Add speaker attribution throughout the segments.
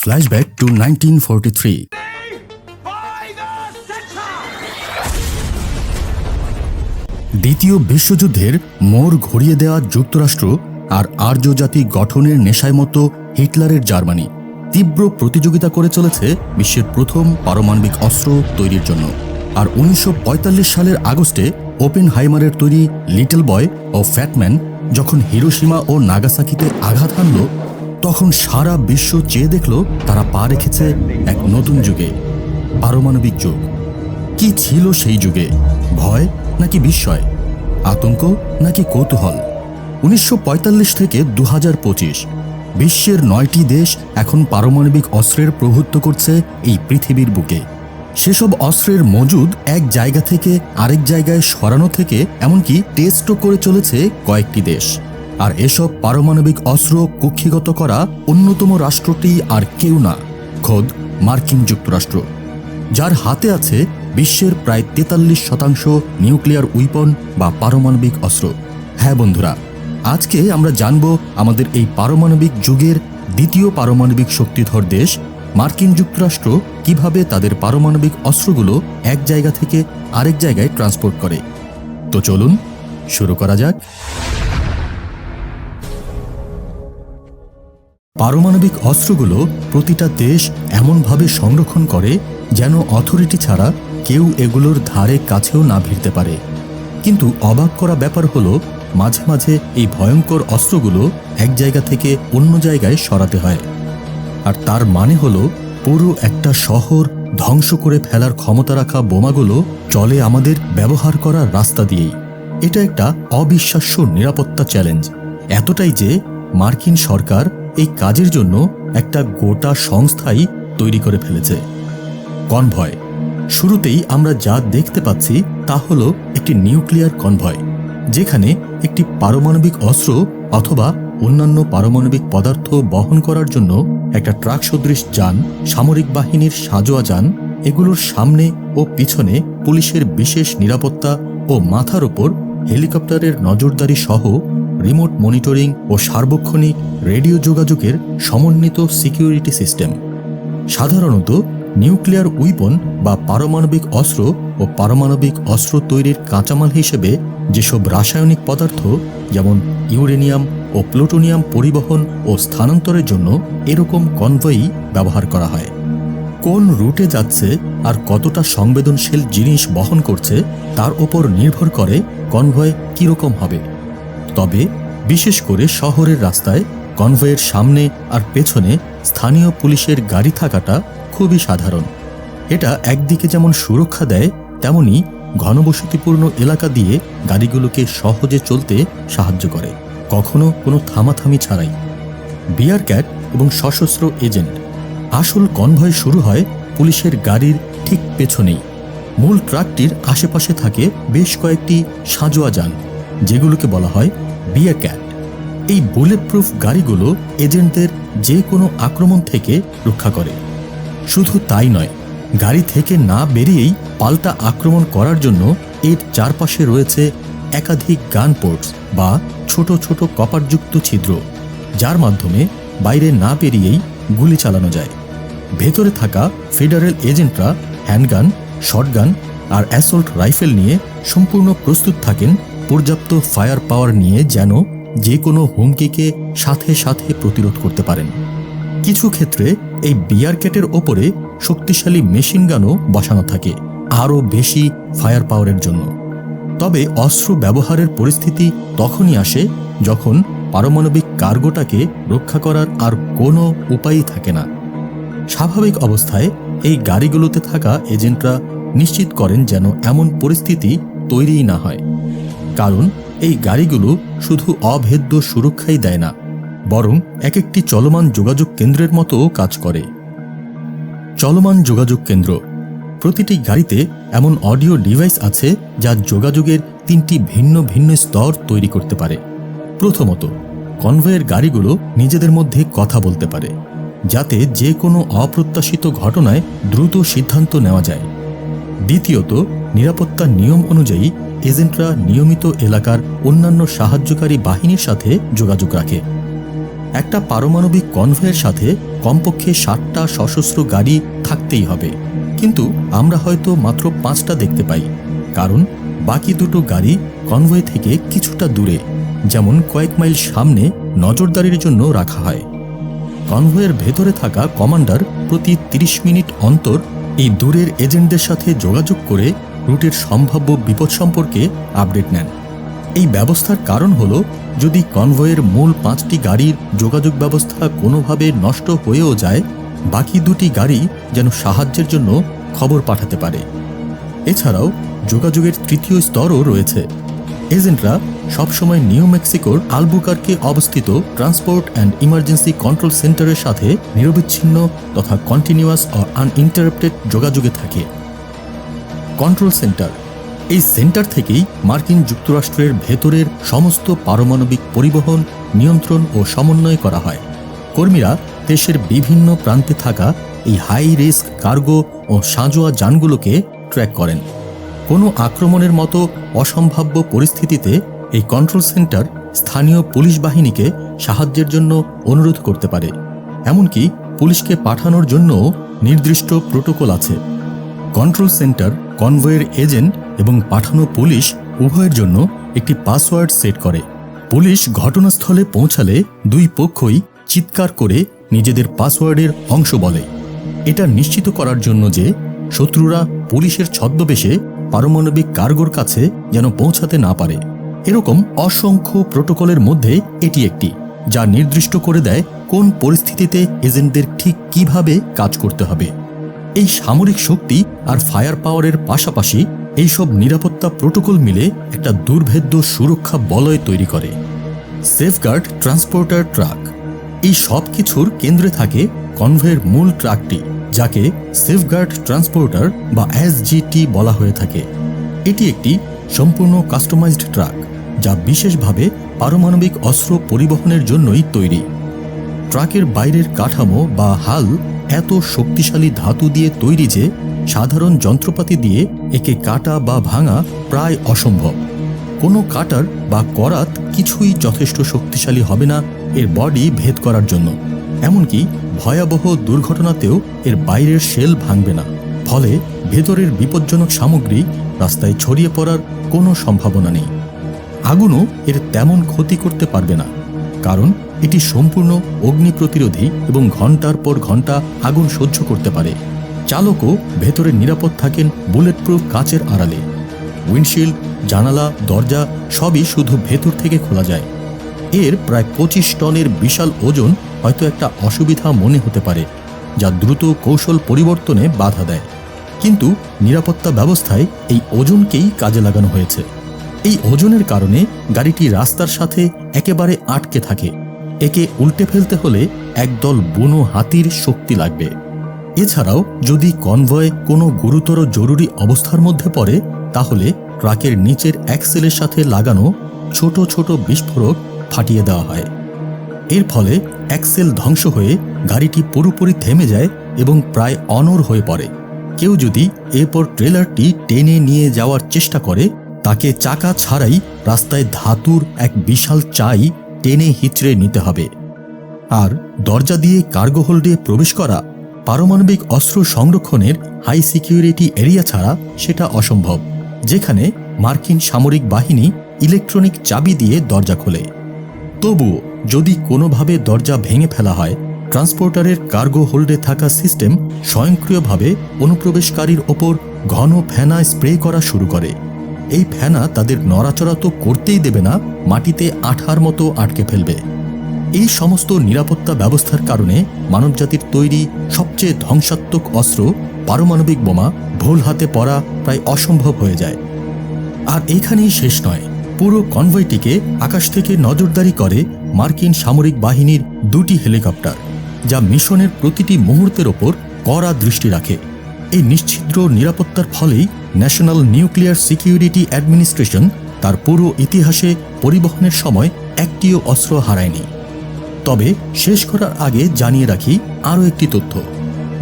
Speaker 1: Flashback to nineteen forty three দ্বিতীয় বিশ্বযুদ্ধের মোড় ঘুরিয়ে দেওয়া যুক্তরাষ্ট্র আর আর্য জাতি গঠনের নেশায় মতো হিটলারের জার্মানি তীব্র প্রতিযোগিতা করে চলেছে বিশ্বের প্রথম পারমাণবিক অস্ত্র তৈরির জন্য। আর উনিশশো পঁয়তাল্লিশ সালের আগস্টে ওপেন হাইমারের তৈরি লিটল বয় ও ফ্যাটম্যান যখন হিরোসীমা ও নাগাসাকিতে আঘাত হানল তখন সারা বিশ্ব চেয়ে দেখল তারা পা রেখেছে এক নতুন যুগে, পারমাণবিক যুগ। কি ছিল সেই যুগে? ভয় নাকি বিস্ময়? আতঙ্ক নাকি কৌতূহল? উনিশশো পঁয়তাল্লিশ থেকে দু বিশ্বের নয়টি দেশ এখন পারমাণবিক অস্ত্রের প্রভুত্ব করছে এই পৃথিবীর বুকে। সেসব অস্ত্রের মজুদ এক জায়গা থেকে আরেক জায়গায় সরানো থেকে এমনকি টেস্টও করে চলেছে কয়েকটি দেশ। আর এসব পারমাণবিক অস্ত্র কক্ষিগত করা অন্যতম রাষ্ট্রটি আর কেউ না, খোদ মার্কিন যুক্তরাষ্ট্র, যার হাতে আছে বিশ্বের প্রায় তেতাল্লিশ শতাংশ নিউক্লিয়ার উইপন বা পারমাণবিক অস্ত্র। হ্যাঁ বন্ধুরা, আজকে আমরা জানব আমাদের এই পারমাণবিক যুগের দ্বিতীয় পারমাণবিক শক্তিধর দেশ, মার্কিন যুক্তরাষ্ট্র কীভাবে তাদের পারমাণবিক অস্ত্রগুলো এক জায়গা থেকে আরেক জায়গায় ট্রান্সপোর্ট করে। তো চলুন, শুরু করা যাক। পারমাণবিক অস্ত্রগুলো প্রতিটা দেশ এমনভাবে সংরক্ষণ করে যেন অথরিটি ছাড়া কেউ এগুলোর ধারে কাছেও না ভিড়তে পারে। কিন্তু অবাক করা ব্যাপার হলো, মাঝে মাঝে এই ভয়ঙ্কর অস্ত্রগুলো এক জায়গা থেকে অন্য জায়গায় সরাতে হয়। আর তার মানে হলো, পুরো একটা শহর ধ্বংস করে ফেলার ক্ষমতা রাখা বোমাগুলো চলে আমাদের ব্যবহার করার রাস্তা দিয়েই। এটা একটা অবিশ্বাস্য নিরাপত্তা চ্যালেঞ্জ। এতটাই যে মার্কিন সরকার এই কাজের জন্য একটা গোটা সংস্থাই তৈরি করে ফেলেছে। কনভয়। শুরুতেই আমরা যা দেখতে পাচ্ছি তা হলো একটি নিউক্লিয়ার কনভয়, যেখানে একটি পারমাণবিক অস্ত্র অথবা অন্যান্য পারমাণবিক পদার্থ বহন করার জন্য একটা ট্রাক সদৃশ যান, সামরিক বাহিনীর সাজোয়া যান, এগুলোর সামনে ও পিছনে পুলিশের বিশেষ নিরাপত্তা ও মাথার ওপর হেলিকপ্টারের নজরদারি সহ রিমোট মনিটরিং ও সার্বক্ষণিক রেডিও যোগাযোগের সমন্বিত সিকিউরিটি সিস্টেম। সাধারণত নিউক্লিয়ার উইপন বা পারমাণবিক অস্ত্র ও পারমাণবিক অস্ত্র তৈরির কাঁচামাল হিসেবে যেসব রাসায়নিক পদার্থ, যেমন ইউরেনিয়াম ও প্লুটোনিয়াম পরিবহন ও স্থানান্তরের জন্য এরকম কনভয়ই ব্যবহার করা হয়। কোন রুটে যাচ্ছে আর কতটা সংবেদনশীল জিনিস বহন করছে তার ওপর নির্ভর করে কনভয় কীরকম হবে। তবে বিশেষ করে শহরের রাস্তায়, কনভয়ের সামনে আর পেছনে স্থানীয় পুলিশের গাড়ি থাকাটা খুবই সাধারণ। এটা একদিকে যেমন সুরক্ষা দেয়, তেমনি ঘনবসতিপূর্ণ এলাকা দিয়ে গাড়িগুলোকে সহজে চলতে সাহায্য করে। কখনো কোনো থামাথামি ছাড়াই। বিয়ার ক্যাট এবং সশস্ত্র এজেন্ট। আসল কনভয় শুরু হয় পুলিশের গাড়ির ঠিক পেছনেই। মূল ট্রাকটির আশেপাশে থাকে বেশ কয়েকটি সাজোয়া যান যেগুলোকে বলা হয় বিয়ার ক্যাট এই বুলেট প্রুফ গাড়িগুলো এজেন্টদের যে কোনো আক্রমণ থেকে রক্ষা করে। শুধু তাই নয়, গাড়ি থেকে না বেরিয়েই পাল্টা আক্রমণ করার জন্য এর চারপাশে রয়েছে একাধিক গান পোর্টস বা ছোট ছোট কপারযুক্ত ছিদ্র, যার মাধ্যমে বাইরে না বেরিয়েই গুলি চালানো যায়। ভেতরে থাকা ফেডারেল এজেন্টরা হ্যান্ডগান, শটগান আর অ্যাসল্ট রাইফেল নিয়ে সম্পূর্ণ প্রস্তুত থাকেন পর্যাপ্ত ফায়ার পাওয়ার নিয়ে যেন যে কোনো হুমকিকে সাথে সাথে প্রতিরোধ করতে পারেন। কিছু ক্ষেত্রে এই বিয়ার ক্যাটের ওপরে শক্তিশালী মেশিন গানও বসানো থাকে, আরও বেশি ফায়ার পাওয়ারের জন্য। তবে অস্ত্র ব্যবহারের পরিস্থিতি তখনই আসে যখন পারমাণবিক কার্গোটাকে রক্ষা করার আর কোনো উপায়ই থাকে না। স্বাভাবিক অবস্থায় এই গাড়িগুলোতে থাকা এজেন্টরা নিশ্চিত করেন যেন এমন পরিস্থিতি তৈরিই না হয়। কারণ এই গাড়িগুলো শুধু অভেদ্য সুরক্ষাই দেয় না, বরং এক একটি চলমান যোগাযোগ কেন্দ্রের মতো কাজ করে। চলমান যোগাযোগ কেন্দ্র। প্রতিটি গাড়িতে এমন অডিও ডিভাইস আছে যা যোগাযোগের তিনটি ভিন্ন ভিন্ন স্তর তৈরি করতে পারে। প্রথমত, কনভয়ের গাড়িগুলো নিজেদের মধ্যে কথা বলতে পারে, যাতে যে কোনো অপ্রত্যাশিত ঘটনায় দ্রুত সিদ্ধান্ত নেওয়া যায়। দ্বিতীয়ত নিরাপত্তা নিয়ম অনুযায়ী এজেন্টরা নিয়মিত এলাকার অন্যান্য সাহায্যকারী বাহিনীর সাথে যোগাযোগ রাখে। একটা পারমাণবিক কনভয়ের সাথে কমপক্ষে ষাটটা সশস্ত্র গাড়ি থাকতেই হবে। কিন্তু আমরা হয়তো মাত্র পাঁচটা দেখতে পাই, কারণ বাকি দুটো গাড়ি কনভয় থেকে কিছুটা দূরে, যেমন কয়েক মাইল সামনে নজরদারির জন্য রাখা হয়। কনভয়ের ভেতরে থাকা কমান্ডার প্রতি ৩০ মিনিট অন্তর এই দূরের এজেন্টদের সাথে যোগাযোগ করে রুটের সম্ভাব্য বিপদ সম্পর্কে আপডেট নেন। এই ব্যবস্থার কারণ হল, যদি কনভয়ের মূল পাঁচটি গাড়ির যোগাযোগ ব্যবস্থা কোনোভাবে নষ্ট হয়েও যায়, বাকি দুটি গাড়ি যেন সাহায্যের জন্য খবর পাঠাতে পারে। এছাড়াও, যোগাযোগের তৃতীয় স্তরও রয়েছে। এজেন্টরা সবসময় নিউ মেক্সিকোর আলবুকারকে অবস্থিত ট্রান্সপোর্ট অ্যান্ড ইমার্জেন্সি কন্ট্রোল সেন্টারের সাথে নিরবিচ্ছিন্ন তথা কন্টিনিউয়াস ও আনইন্টারাপ্টেড যোগাযোগে থাকে। কন্ট্রোল সেন্টার এই সেন্টার থেকেই মার্কিন যুক্তরাষ্ট্রের ভেতরের সমস্ত পারমাণবিক পরিবহন, নিয়ন্ত্রণ ও সমন্বয় করা হয়। কর্মীরা দেশের বিভিন্ন প্রান্তে থাকা এই হাই রিস্ক কার্গো ও সাঁজোয়া যানগুলোকে ট্র্যাক করেন। কোনো আক্রমণের মতো অসম্ভাব্য পরিস্থিতিতে এই কন্ট্রোল সেন্টার স্থানীয় পুলিশ বাহিনীকে সাহায্যের জন্য অনুরোধ করতে পারে। এমনকি পুলিশকে পাঠানোর জন্যও নির্দিষ্ট প্রোটোকল আছে। কন্ট্রোল সেন্টার কনভয়ের এজেন্ট এবং পাঠানো পুলিশ উভয়ের জন্য একটি পাসওয়ার্ড সেট করে। পুলিশ ঘটনাস্থলে পৌঁছালে দুই পক্ষই চিৎকার করে নিজেদের পাসওয়ার্ডের অংশ বলে। এটা নিশ্চিত করার জন্য যে শত্রুরা পুলিশের ছদ্মবেশে পারমাণবিক কার্গোর কাছে যেন পৌঁছাতে না পারে। এরকম অসংখ্য প্রোটোকলের মধ্যে এটি একটি, যা নির্দিষ্ট করে দেয় কোন পরিস্থিতিতে এজেন্টদের ঠিক কীভাবে কাজ করতে হবে। এই সামরিক শক্তি আর ফায়ার পাওয়ারের পাশাপাশি এইসব নিরাপত্তা প্রোটোকল মিলে একটা দুর্ভেদ্য সুরক্ষা বলয় তৈরি করে। সেফগার্ড ট্রান্সপোর্টার ট্রাক এই সব কিছুর কেন্দ্রে থাকে কনভয়ের মূল ট্রাকটি, যাকে সেফগার্ড ট্রান্সপোর্টার বা এসজিটি বলা হয়ে থাকে। এটি একটি সম্পূর্ণ কাস্টমাইজড ট্রাক যা বিশেষভাবে পারমাণবিক অস্ত্র পরিবহনের জন্যই তৈরি। ট্রাকের বাইরের কাঠামো বা হাল এত শক্তিশালী ধাতু দিয়ে তৈরি যে সাধারণ যন্ত্রপাতি দিয়ে একে কাটা বা ভাঙা প্রায় অসম্ভব। কোনো কাটার বা করাত কিছুই যথেষ্ট শক্তিশালী হবে না এর বডি ভেদ করার জন্য। এমনকি ভয়াবহ দুর্ঘটনাতেও এর বাইরের শেল ভাঙবে না। ফলে ভেতরের বিপজ্জনক সামগ্রী রাস্তায় ছড়িয়ে পড়ার কোনো সম্ভাবনা নেই। আগুনও এর তেমন ক্ষতি করতে পারবে না। কারণ এটি সম্পূর্ণ অগ্নি প্রতিরোধী এবং ঘণ্টার পর ঘণ্টা আগুন সহ্য করতে পারে। চালকও ভেতরে নিরাপদ থাকেন বুলেট প্রুফ কাচের আড়ালে। উইন্ডশিল্ড, জানালা, দরজা সবই শুধু ভেতর থেকে খোলা যায়। এর প্রায় পঁচিশ টনের বিশাল ওজন হয়তো একটা অসুবিধা মনে হতে পারে, যা দ্রুত কৌশল পরিবর্তনে বাধা দেয়। কিন্তু নিরাপত্তা ব্যবস্থায় এই ওজনকেই কাজে লাগানো হয়েছে। এই ওজনের কারণে গাড়িটি রাস্তার সাথে একেবারে আটকে থাকে। একে উল্টে ফেলতে হলে একদল বুনো হাতির শক্তি লাগবে। এছাড়াও যদি কনভয় কোনো গুরুতর জরুরি অবস্থার মধ্যে পড়ে, তাহলে ট্রাকের নিচের অ্যাক্সেলের সাথে লাগানো ছোট ছোট বিস্ফোরক ফাটিয়ে দেওয়া হয়। এর ফলে অ্যাক্সেল ধ্বংস হয়ে গাড়িটি পুরোপুরি থেমে যায় এবং প্রায় অনর হয়ে পড়ে। কেউ যদি এরপর ট্রেলারটি টেনে নিয়ে যাওয়ার চেষ্টা করে, তাকে চাকা ছাড়াই রাস্তায় ধাতুর এক বিশাল চাই টেনে হিচড়ে নিতে হবে। আর দরজা দিয়ে কার্গো হোল্ডে প্রবেশ করা পারমাণবিক অস্ত্র সংরক্ষণের হাই সিকিউরিটি এরিয়া ছাড়া সেটা অসম্ভব, যেখানে মার্কিন সামরিক বাহিনী ইলেকট্রনিক চাবি দিয়ে দরজা খোলে। তবুও যদি কোনোভাবে দরজা ভেঙে ফেলা হয়, ট্রান্সপোর্টারের কার্গো হোল্ডে থাকা সিস্টেম স্বয়ংক্রিয়ভাবে অনুপ্রবেশকারীর ওপর ঘন ফেনা স্প্রে করা শুরু করে। এই ফেনা তাদের নড়াচড়া তো করতেই দেবে না, মাটিতে আঠার মতো আটকে ফেলবে। এই সমস্ত নিরাপত্তা ব্যবস্থার কারণে মানবজাতির তৈরি সবচেয়ে ধ্বংসাত্মক অস্ত্র পারমাণবিক বোমা ভুল হাতে পড়া প্রায় অসম্ভব হয়ে যায়। আর এখানেই শেষ নয়। পুরো কনভয়টিকে আকাশ থেকে নজরদারি করে মার্কিন সামরিক বাহিনীর দুটি হেলিকপ্টার, যা মিশনের প্রতিটি মুহূর্তের ওপর কড়া দৃষ্টি রাখে। এই নিশ্ছিদ্র নিরাপত্তার ফলেই ন্যাশনাল নিউক্লিয়ার সিকিউরিটি অ্যাডমিনিস্ট্রেশন তার পুরো ইতিহাসে পরিবহনের সময় একটিও অস্ত্র হারায়নি। তবে শেষ করার আগে জানিয়ে রাখি আরও একটি তথ্য।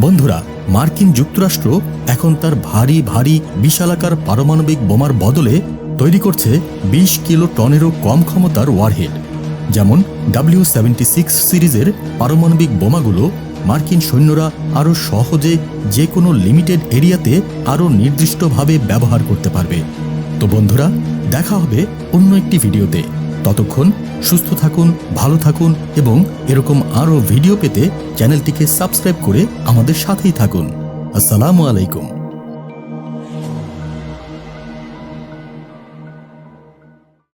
Speaker 1: বন্ধুরা, মার্কিন যুক্তরাষ্ট্র এখন তার ভারী ভারী, বিশালাকার পারমাণবিক বোমার বদলে তৈরি করছে বিশ কিলো টনেরও কম ক্ষমতার ওয়ারহেড। যেমন ডাব্লিউ সিরিজের পারমাণবিক বোমাগুলো মার্কিন সৈন্যরা আরও সহজে যে কোনো লিমিটেড এরিয়াতে আরও নির্দিষ্টভাবে ব্যবহার করতে পারবে। তো বন্ধুরা, দেখা হবে অন্য একটি ভিডিওতে। ততক্ষণ সুস্থ থাকুন, ভালো থাকুন এবং এরকম আরও ভিডিও পেতে চ্যানেলটিকে সাবস্ক্রাইব করে আমাদের সাথেই থাকুন। আসসালামু আলাইকুম।